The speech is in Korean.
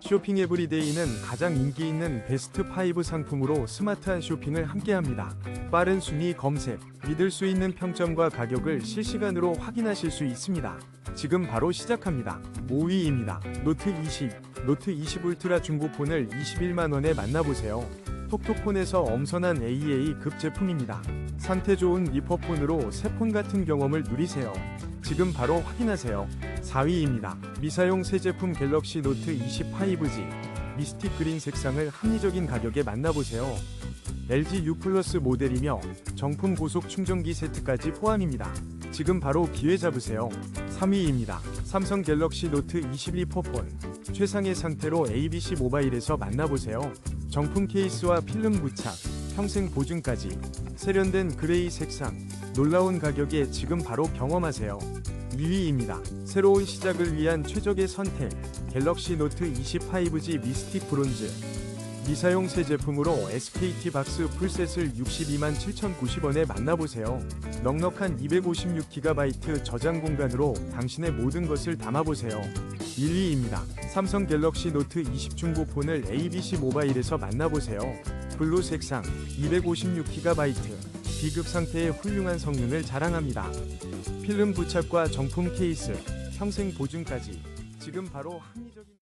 쇼핑 에브리데이는 가장 인기 있는 베스트 5 상품으로 스마트한 쇼핑을 함께합니다. 빠른 순위 검색, 믿을 수 있는 평점과 가격을 실시간으로 확인하실 수 있습니다. 지금 바로 시작합니다. 5위입니다. 노트 20, 노트 20 울트라 중고폰을 21만 원에 만나보세요. 톡톡폰에서 엄선한 AA급 제품입니다. 상태 좋은 리퍼폰으로 새 폰 같은 경험을 누리세요. 지금 바로 확인하세요. 4위입니다. 미사용 새 제품 갤럭시 노트 20 5G 미스틱 그린 색상을 합리적인 가격에 만나보세요. LG U 플러스 모델이며 정품 고속 충전기 세트까지 포함입니다. 지금 바로 기회 잡으세요. 3위입니다. 삼성 갤럭시 노트 22 포폰 최상의 상태로 ABC 모바일에서 만나보세요. 정품 케이스와 필름 부착, 평생 보증까지 세련된 그레이 색상, 놀라운 가격에 지금 바로 경험하세요. 2위입니다. 새로운 시작을 위한 최적의 선택. 갤럭시 노트 20 5G 미스틱 브론즈. 미사용 새 제품으로 SKT 박스 풀셋을 62만 7,090원에 만나보세요. 넉넉한 256GB 저장 공간으로 당신의 모든 것을 담아보세요. 1위입니다. 삼성 갤럭시 노트 20 중고 폰을 ABC 모바일에서 만나보세요. 블루 색상 256GB B급 상태의 훌륭한 성능을 자랑합니다. 필름 부착과 정품 케이스, 평생 보증까지 지금 바로 합리적인